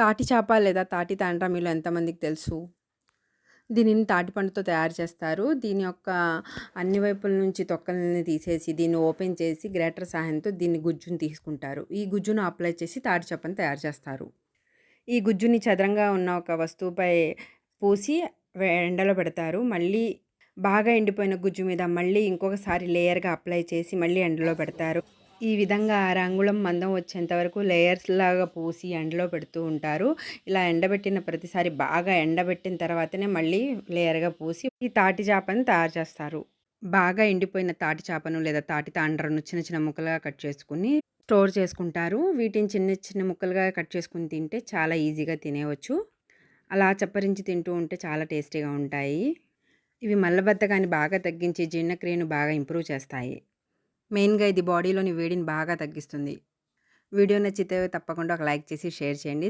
తాటి చేప లేదా తాటి తాండ్ర మీలో ఎంతమందికి తెలుసు? దీనిని తాటి పండుతో తయారు చేస్తారు. దీని యొక్క అన్ని వైపుల నుంచి తొక్కలని తీసేసి దీన్ని ఓపెన్ చేసి గ్రేటర్ సహాయంతో దీన్ని గుజ్జును తీసుకుంటారు. ఈ గుజ్జును అప్లై చేసి తాటి చేపను తయారు చేస్తారు. ఈ గుజ్జుని చదరంగా ఉన్న ఒక వస్తువుపై పూసి ఎండలో పెడతారు. మళ్ళీ బాగా ఎండిపోయిన గుజ్జు మీద మళ్ళీ ఇంకొకసారి లేయర్గా అప్లై చేసి మళ్ళీ ఎండలో పెడతారు. ఈ విధంగా ఆరంగుళం మందం వచ్చేంత వరకు లేయర్స్ లాగా పూసి ఎండలో పెడుతూ ఉంటారు. ఇలా ఎండబెట్టిన ప్రతిసారి బాగా ఎండబెట్టిన తర్వాతనే మళ్ళీ లేయర్గా పూసి ఈ తాటి చేపని తయారు చేస్తారు. బాగా ఎండిపోయిన తాటి చేపను లేదా తాటి తాండ్రను చిన్న చిన్న ముక్కలుగా కట్ చేసుకుని స్టోర్ చేసుకుంటారు. వీటిని చిన్న చిన్న ముక్కలుగా కట్ చేసుకుని తింటే చాలా ఈజీగా తినేవచ్చు. అలా చప్పరించి తింటూ ఉంటే చాలా టేస్టీగా ఉంటాయి. ఇవి మల్లబద్ధకాన్ని బాగా తగ్గించి జీర్ణక్రియను బాగా ఇంప్రూవ్ చేస్తాయి. మెయిన్గా ఇది బాడీలోని వేడిని బాగా తగ్గిస్తుంది. వీడియో నచ్చితే తప్పకుండా ఒక లైక్ చేసి షేర్ చేయండి.